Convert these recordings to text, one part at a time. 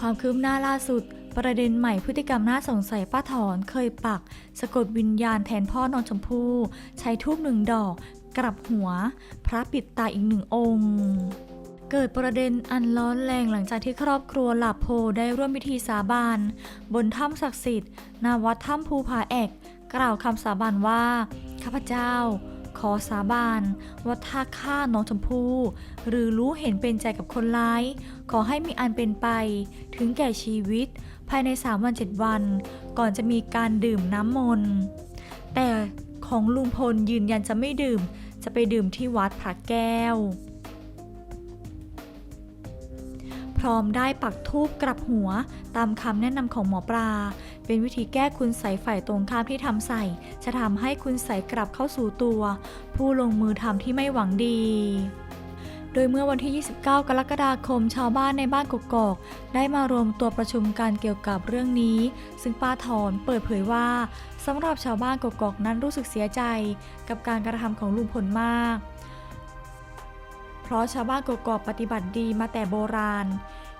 ความคืบหน้าล่าสุด ประเด็นใหม่พฤติกรรมน่าสงสัยป้าถอนเคยปัก สะกดวิญญาณแทนพ่อนอนชมพู่ใช้ทูบหนึ่งดอก กลับหัว พระปิดตาอีกหนึ่งองค์เกิดประเด็นอันร้อนแรงหลังจากที่ครอบครัวหลับโพได้ร่วมพิธีสาบานบนถ้ำศักดิ์สิทธิ์ณวัดถ้ำภูผาแอก กล่าวคำสาบานว่า ข้าพเจ้า ขอสาบานว่าถ้าฆ่าน้องชมพู่หรือรู้เห็นเป็นใจกับคนร้าย ขอให้มีอันเป็นไป ถึงแก่ชีวิต ภายใน 3 วัน 7 วัน ก่อนจะมีการดื่มน้ำมนต์แต่ของลุงพลยืนยันจะไม่ดื่ม จะไปดื่มที่วัดพระแก้ว พร้อมได้ปักทูบกลับหัว ตามคำแนะนำของหมอปลา เป็นวิธีแก้คุณใสยฝ่ายตรงข้ามที่ทำใส่ จะทำให้คุณใสยกลับเข้าสู่ตัว ผู้ลงมือทำที่ไม่หวังดีโดยเมื่อวันที่ 29 กรกฎาคม ชาวบ้านในบ้านกกอก ได้มารวมตัวประชุมการเกี่ยวกับเรื่องนี้ ซึ่งป้าถอนเปิดเผยว่าสำหรับชาวบ้านกกอกนั้นรู้สึกเสียใจ กับการกระทำของลุงพลมาก ราะชาวบ้านกกอกปฏิบัติดีมาแต่โบราณ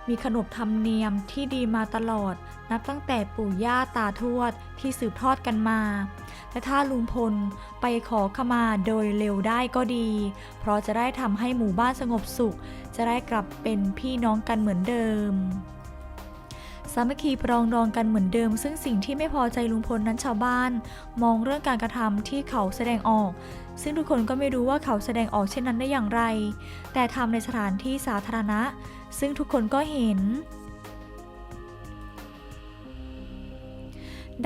มีขนบธรรมเนียมที่ดีมาตลอด นับตั้งแต่ปู่ย่าตาทวดที่สืบทอดกันมาและถ้าลุงพลไปขอขมาโดยเร็วได้ก็ดี เพราะจะได้ทำให้หมู่บ้านสงบสุข จะได้กลับเป็นพี่น้องกันเหมือนเดิม สามัคคีปรองดองกันเหมือนเดิม ซึ่งสิ่งที่ไม่พอใจลุงพลนั้นชาวบ้าน มองเรื่องการกระทำที่เขาแสดงออก ซึ่งทุกคนก็ไม่รู้ว่าเขาแสดงออกเช่นนั้นได้อย่างไร แต่ทำในสถานที่สาธารณะ ซึ่งทุกคนก็เห็น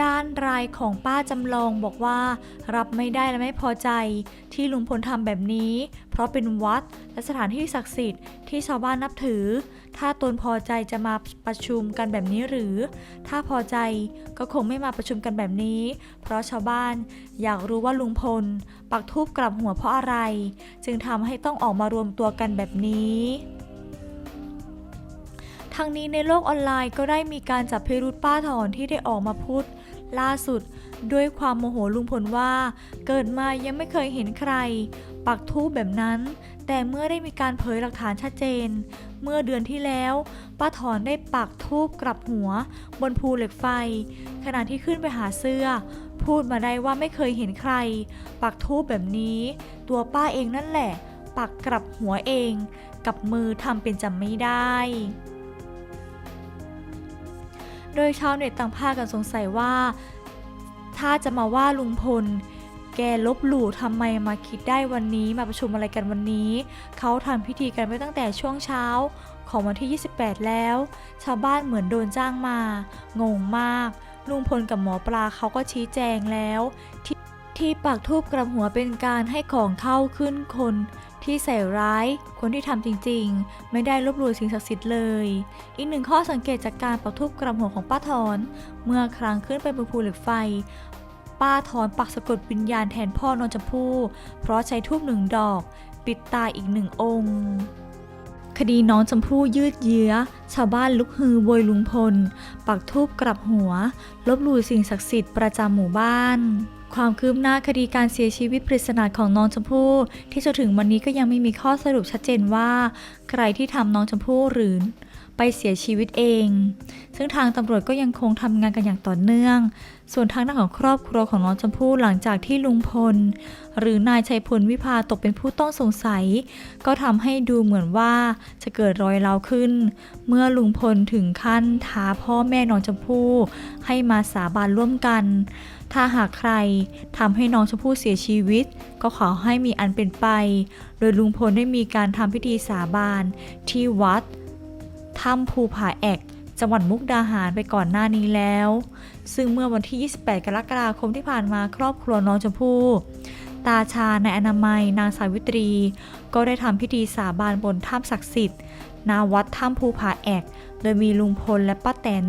ด้านรายของป้าจำลองบอกว่า รับไม่ได้และไม่พอใจ ที่ลุงพลทำแบบนี้ เพราะเป็นวัดและสถานที่ศักดิ์สิทธิ์ที่ชาวบ้านนับถือ ถ้าตนพอใจจะมาประชุมกันแบบนี้หรือ ถ้าพอใจก็คงไม่มาประชุมกันแบบนี้ เพราะชาวบ้านอยากรู้ว่าลุงพล ปักทูบกลับหัวเพราะอะไร จึงทำให้ต้องออกมารวมตัวกันแบบนี้ทั้งนี้ในโลกออนไลน์ก็ได้มีการจับพิรุธป้าถอนที่ได้ออกมาพูด ล่าสุด ด้วยความโมโหลุงพลว่า เกิดมายังไม่เคยเห็นใคร ปักทูบแบบนั้น แต่เมื่อได้มีการเผยหลักฐานชัดเจน เมื่อเดือนที่แล้วป้าถอนได้ปักทูบกลับหัว บนภูเหล็กไฟ ขณะที่ขึ้นไปหาเสื้อ พูดมาได้ว่าไม่เคยเห็นใคร ปักทูบแบบนี้ ตัวป้าเองนั่นแหละ ปักกลับหัวเอง กับมือทำเป็นจำไม่ได้ โดยชาวเน็ตต่างพากันสงสัยว่า ถ้าจะมาว่าลุงพล แกลบหลู่ทำไมมาคิดได้วันนี้มาประชุมอะไรกันวันนี้ เขาทำพิธีกันไปตั้งแต่ช่วงเช้าของวันที่ 28 แล้ว ชาวบ้านเหมือนโดนจ้างมา งงมาก ลุงพลกับหมอปลาเขาก็ชี้แจงแล้ว ที่ที่ปักทูบกระหัวเป็นการให้ของเข้าขึ้นคน ที่ใส่ร้ายคนที่ทำจริงๆ ไม่ได้ลบหลู่สิ่งศักดิ์สิทธิ์เลย อีกหนึ่งข้อสังเกตจากการปักทูบกระหัวของป้าถอน เมื่อครั้งขึ้นไปบนภูเหล็กไฟ ป้าถอนปักสะกดวิญญาณแทนพ่อนนจมพู่เพราะใช้ทูบหนึ่งดอก ปิดตาอีกหนึ่งองค์คดีน้องชมพู่ยืดเยื้อ ชาวบ้านลุกฮือโวยลุงพล ปักทูบกลับหัว ลบหลู่สิ่งศักดิ์สิทธิ์ประจำหมู่บ้าน ความคืบหน้าคดีการเสียชีวิตปริศนาของน้องชมพู่ ที่จนถึงวันนี้ก็ยังไม่มีข้อสรุปชัดเจนว่า ใครที่ทำน้องชมพู่หรือ ไปเสียชีวิตเอง ซึ่งทางตำรวจก็ยังคงทำงานกันอย่างต่อเนื่อง ส่วนทางด้านของครอบครัวของน้องชมพู่หลังจากที่ลุงพล หรือนายชัยพลวิภาตกเป็นผู้ต้องสงสัย ก็ทำให้ดูเหมือนว่าจะเกิดรอยร้าขึ้น เมื่อลุงพลถึงขั้นท้าพ่อแม่น้องชมพู่ให้มาสาบานร่วมกัน ถ้าหากใครทำให้น้องชมพู่เสียชีวิต ก็ขอให้มีอันเป็นไป โดยลุงพลได้มีการทำพิธีสาบานที่วัด ถ้ำภูผาแอกจังหวัดมุกดาหารไปก่อนหน้านี้แล้ว ซึ่งเมื่อวันที่ 28 กรกฎาคมที่ผ่านมาครอบครัวน้องชมพู่ตาชาในอนามัย นางสาวิตรี ก็ได้ทำพิธีสาบานบนถ้ำศักดิ์สิทธิ์ณวัดถ้ำภูผาแอก โดยมีลุงพลและป้าแตน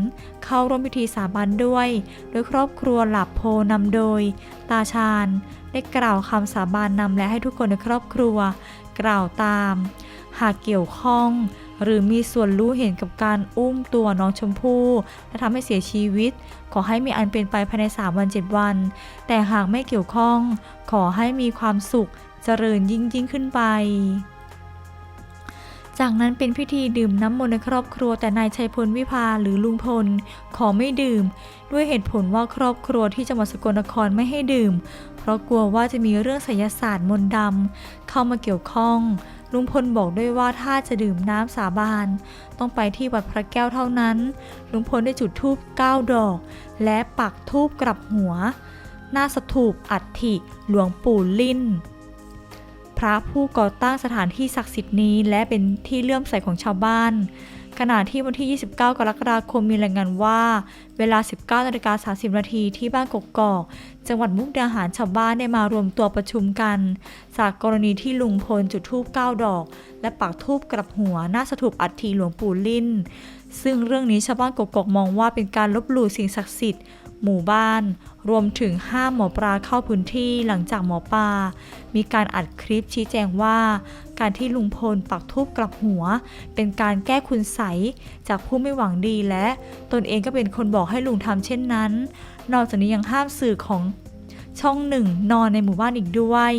เข้าร่วมพิธีสาบานด้วย โดยครอบครัวหลับโพนำโดย ตาชาญได้กล่าวคำสาบานนำและให้ทุกคนในครอบครัว กล่าวตาม หากเกี่ยวข้อง หรือมีส่วนรู้เห็นกับการอุ้มตัวน้องชมพู่และทำให้เสียชีวิต ขอให้มีอันเป็นไปภายใน 3 วัน 7 วัน แต่หากไม่เกี่ยวข้อง ขอให้มีความสุขเจริญยิ่งยิ่งขึ้นไปจากนั้นเป็นพิธีดื่มน้ำมนต์ในครอบครัวแต่นายชัยพลวิภาหรือลุงพล ขอไม่ดื่ม ด้วยเหตุผลว่าครอบครัวที่จังหวัดสกลนครไม่ให้ดื่ม เพราะกลัวว่าจะมีเรื่องไสยศาสตร์มนต์ดำเข้ามาเกี่ยวข้อง ลุงพลบอกด้วยว่าถ้าจะดื่มน้ำสาบาน ต้องไปที่วัดพระแก้วเท่านั้น ลุงพลได้จุดธูป9ดอก และปักธูปกลับหัว หน้าสถูปอัฐิหลวงปู่ลิ่น พระผู้ก่อตั้งสถานที่ศักดิ์สิทธิ์นี้และเป็นที่เลื่อมใสของชาวบ้าน ขณะที่วันที่ 29 กรกฎาคมมีรายงานว่า เวลา 19นาฬิกา30นาทีที่บ้านกกอก จังหวัดมุกดาหารชาวบ้านได้มารวมตัวประชุมกัน จากกรณีที่ลุงพลจุดธูป9ดอก และปักธูปกลับหัวหน้าสถูปอัฐิหลวงปู่ลิ่น ซึ่งเรื่องนี้ชาวบ้านกกอกมองว่าเป็นการลบหลู่สิ่งศักดิ์สิทธิ์ หมู่บ้าน รวมถึงห้ามหมอปลาเข้าพื้นที่หลังจากหมอปลามีการอัดคลิปชี้แจงว่า การที่ลุงพลปักทูบกลับหัว เป็นการแก้คุณใสจากผู้ไม่หวังดีและตนเองก็เป็นคนบอกให้ลุงทำเช่นนั้น นอกจากนี้ยังห้ามสื่อของช่องหนึ่งนอนในหมู่บ้านอีกด้วย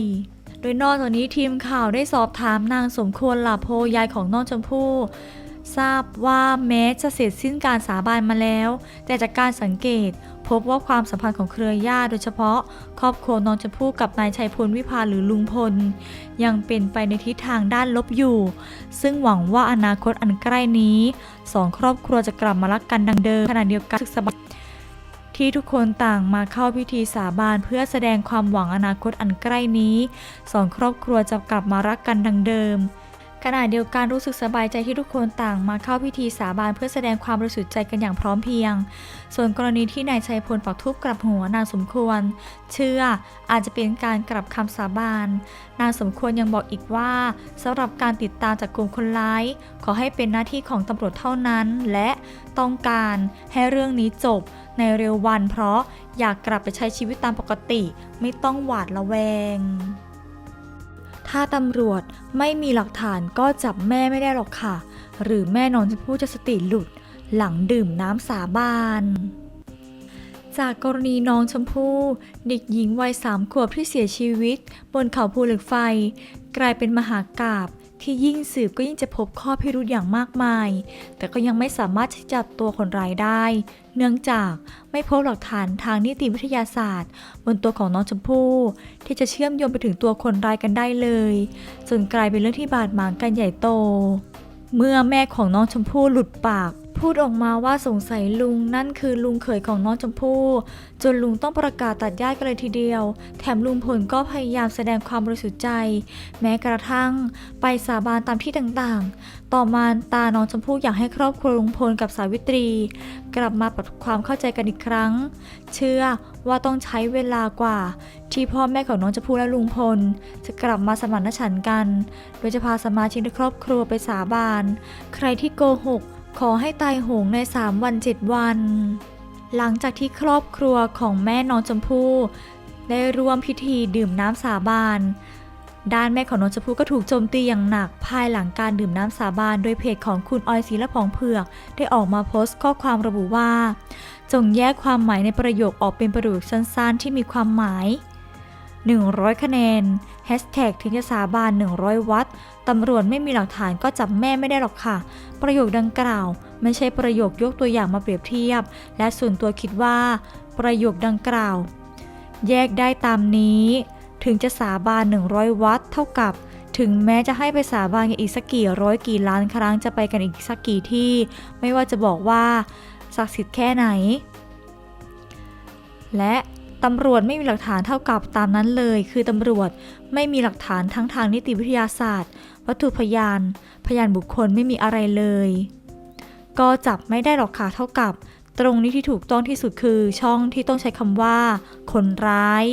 โดยนอกจากนี้ทีมข่าวได้สอบถามนางสมควรหลาโพยายของน้องชมพู่ ทราบว่าแม้จะเสร็จสิ้นการสาบานมาแล้ว แต่จากการสังเกต พบว่าความสัมพันธ์ของเครือญาติโดยเฉพาะ ครอบครัวน้องชมพู่กับนายชัยพลวิภาหรือลุงพล ยังเป็นไปในทิศทางด้านลบอยู่ ซึ่งหวังว่าอนาคตอันใกล้นี้สองครอบครัวจะกลับมารักกันดังเดิมขณะเดียวกันศึกษาที่ทุกคนต่างมาเข้าพิธีสาบานเพื่อแสดงความหวังอนาคตอันใกล้นี้สองครอบครัวจะกลับมารักกันดังเดิม ขณะเดียวกันรู้สึกสบายใจที่ทุกคนต่างมาเข้าพิธีสาบานเพื่อแสดงความบริสุทธิ์ใจกันอย่างพร้อมเพรียง ส่วนกรณีที่นายชัยพลปักทูบกลับหัวนางสมควร เชื่ออาจจะเป็นการกลับคำสาบาน นางสมควรยังบอกอีกว่าสำหรับการติดตามจากกลุ่มคนร้าย ขอให้เป็นหน้าที่ของตำรวจเท่านั้น และต้องการให้เรื่องนี้จบในเร็ววัน เพราะอยากกลับไปใช้ชีวิตตามปกติ ไม่ต้องหวาดระแวง ถ้าตำรวจไม่มีหลักฐานก็จับแม่ไม่ได้หรอกค่ะ หรือแม่นอนจะพูดจะสติหลุด หลังดื่มน้ำสาบาน จากกรณีน้องชมพู่เด็กหญิงวัยสามขวบที่เสียชีวิต บนเขาภูเหล็กไฟ กลายเป็นมหากาบ ที่ยิ่งสืบก็ยิ่งจะพบข้อพิรุธอย่างมากมาย แต่ก็ยังไม่สามารถที่จะจับตัวคนร้ายได้ เนื่องจากไม่พบหลักฐานทางนิติวิทยาศาสตร์ บนตัวของน้องชมพู่ ที่จะเชื่อมโยงไปถึงตัวคนร้ายกันได้เลยจนกลายเป็นเรื่องที่บาดหมางกันใหญ่โต เมื่อแม่ของน้องชมพู่หลุดปาก พูดออกมาว่าสงสัยลุงนั่นคือลุงเขยของน้องชมพู่จนลุงต้องประกาศตัดญาติกันเลยทีเดียว แถมลุงพลก็พยายามแสดงความบริสุทธิ์ใจ แม้กระทั่ง ไปสาบานตามที่ต่างๆ ต่อมาตาน้องชมพู่อยากให้ครอบครัวลุงพลกับสาวิตรี กลับมาปรับความเข้าใจกันอีกครั้ง เชื่อว่าต้องใช้เวลากว่า ที่พ่อแม่ของน้องชมพู่และลุงพล จะกลับมาสมานฉันท์กัน โดยจะพาสมาชิกในครอบครัวไปสาบาน ใครที่โกหก ขอให้ตายโหงใน 3 วัน 7 วัน หลังจากที่ครอบครัวของแม่น้องชมพู่ได้ร่วมพิธีดื่มน้ำสาบานด้านแม่ของน้องชมพู่ก็ถูกโจมตีอย่างหนัก ภายหลังการดื่มน้ำสาบาน โดยเพจของคุณออยศรีละพองเผือก ได้ออกมาโพสต์ข้อความระบุว่า จงแยกความหมายในประโยคออกเป็นประโยคสั้นๆ ที่มีความหมาย 100 คะแนนแฮชแท็กถึงจะสาบาน 100 วัตต์ตำรวจไม่มีหลักฐานก็จับแม่ไม่ได้หรอกค่ะ ประโยคดังกล่าว ไม่ใช่ประโยคยกตัวอย่างมาเปรียบเทียบ และส่วนตัวคิดว่า ประโยคดังกล่าว แยกได้ตามนี้ ถึงจะสาบาน 100 วัตต์เท่ากับถึงแม้จะให้ไปสาบานกันอีกสักกี่ร้อยกี่ล้านครั้งจะไปกันอีกสักกี่ที่ ไม่ว่าจะบอกว่าศักดิ์สิทธิ์แค่ไหน และ ตำรวจไม่มีหลักฐานเท่ากับตามนั้นเลย คือตำรวจไม่มีหลักฐานทั้งทางนิติวิทยาศาสตร์ วัตถุพยาน พยานบุคคลไม่มีอะไรเลย ก็จับไม่ได้หรอกค่ะเท่ากับ ตรงนี้ที่ถูกต้องที่สุดคือช่องที่ต้องใช้คำว่า คนร้าย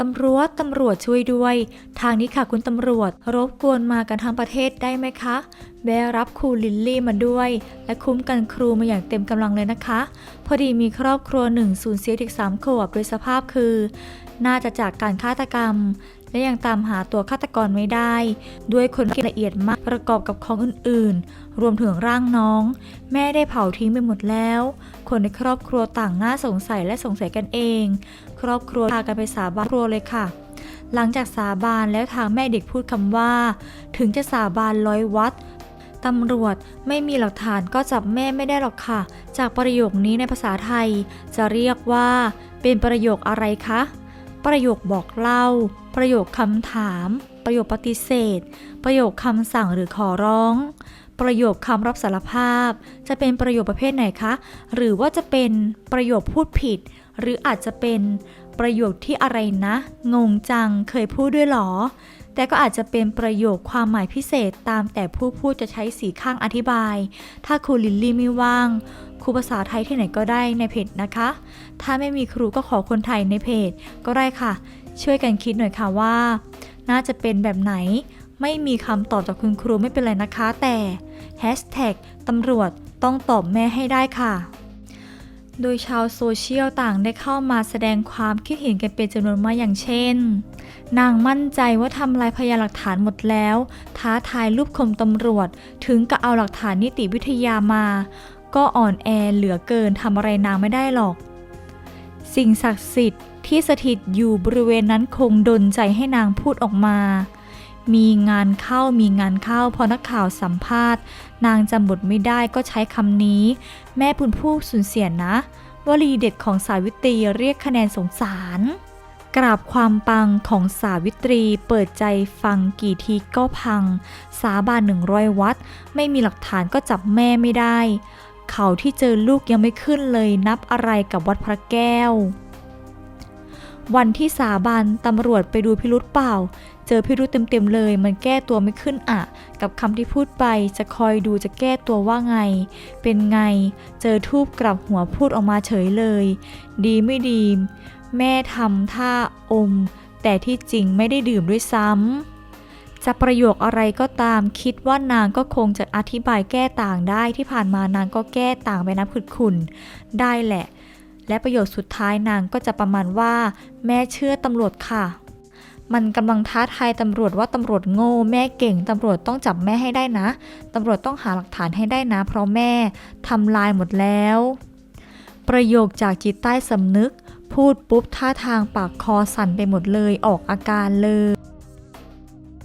ตำรวจ ตำรวจช่วยด้วย ทางนี้ค่ะคุณตำรวจ รบกวนมากันทั้งประเทศได้ไหมคะแบรับครูลิลลี่มาด้วย และคุ้มกันครูมาอย่างเต็มกำลังเลยนะคะ พอดีมีครอบครัวหนึ่งสูญเสียเด็กสามขวบโดยสภาพคือ น่าจะจากการฆาตกรรม และยังตามหาตัวฆาตกรไม่ได้ ด้วยคนละเอียดมากประกอบกับของอื่นๆ รวมถึงร่างน้อง แม่ได้เผาทิ้งไปหมดแล้ว คนในครอบครัวต่างน่าสงสัยและสงสัยกันเอง ครอบครัวพากันไปสาบานครัวเลยค่ะ หลังจากสาบานแล้วทางแม่เด็กพูดคำว่า ถึงจะสาบานร้อยวัดตำรวจไม่มีหลักฐานก็จับแม่ไม่ได้หรอกค่ะ จากประโยคนี้ในภาษาไทย จะเรียกว่า เป็นประโยคอะไรคะ ประโยคบอกเล่า ประโยคคำถาม ประโยคปฏิเสธ ประโยคคำสั่งหรือขอร้อง ประโยคคำรับสารภาพ จะเป็นประโยคประเภทไหนคะ หรือว่าจะเป็นประโยคพูดผิด หรืออาจจะเป็นประโยคที่อะไรนะ งงจังเคยพูดด้วยหรอ แต่ก็อาจจะเป็นประโยคความหมายพิเศษตามแต่ผู้พูดจะใช้สีข้างอธิบาย ถ้าครูลิลลี่ไม่ว่าง ครูภาษาไทยที่ไหนก็ได้ในเพจนะคะ ถ้าไม่มีครูก็ขอคนไทยในเพจก็ได้ค่ะ ช่วยกันคิดหน่อยค่ะว่า น่าจะเป็นแบบไหน ไม่มีคำตอบจากคุณครูไม่เป็นไรนะคะ แต่แฮชแท็กตำรวจต้องตอบแม่ให้ได้ค่ะ โดยชาวโซเชียลต่างได้เข้ามาแสดงความคิดเห็นกันเป็นจำนวนมากอย่างเช่น นางมั่นใจว่าทำลายพยานหลักฐานหมดแล้ว ท้าทายรูปคมตำรวจ ถึงกับเอาหลักฐานนิติวิทยามา ก็อ่อนแอเหลือเกินทำอะไรนางไม่ได้หรอก สิ่งศักดิ์สิทธิ์ที่สถิตอยู่บริเวณนั้นคงดนใจให้นางพูดออกมา มีงานเข้ามีงานเข้า พอนักข่าวสัมภาษณ์ นางจำบทไม่ได้ก็ใช้คำนี้ แม่คุณผู้สูญเสียนะวลีเด็ดของสาวิตรีเรียกคะแนนสงสาร กราบความปังของสาวิตรีเปิดใจฟังกี่ทีก็พัง สาบานหนึ่งร้อยวัด ไม่มีหลักฐานก็จับแม่ไม่ได้ เขาที่เจอลูกยังไม่ขึ้นเลยนับอะไรกับวัดพระแก้ว วันที่สาบานตำรวจไปดูพิรุธเปล่า เจอพิรุธเต็มๆเลย มันแก้ตัวไม่ขึ้นอะ กับคำที่พูดไป จะคอยดูจะแก้ตัวว่าไง เป็นไง เจอทูบกลับหัวพูดออกมาเฉยเลย ดีไม่ดี แม่ทำท่าอม แต่ที่จริงไม่ได้ดื่มด้วยซ้ำจะประโยคอะไรก็ตามคิดว่านางก็คงจะอธิบายแก้ต่างได้ที่ผ่านมานางก็แก้ต่างไปนับขุดขุนได้แหละ และประโยคสุดท้ายนางก็จะประมาณว่า แม่เชื่อตำรวจค่ะ มันกำลังท้าทายตำรวจว่าตำรวจโง่ แม่เก่งตำรวจต้องจับแม่ให้ได้นะตำรวจต้องหาหลักฐานให้ได้นะ เพราะแม่ทำลายหมดแล้ว ประโยคจากจิตใต้สำนึก พูดปุ๊บท่าทางปากคอสั่นไปหมดเลยออกอาการเลย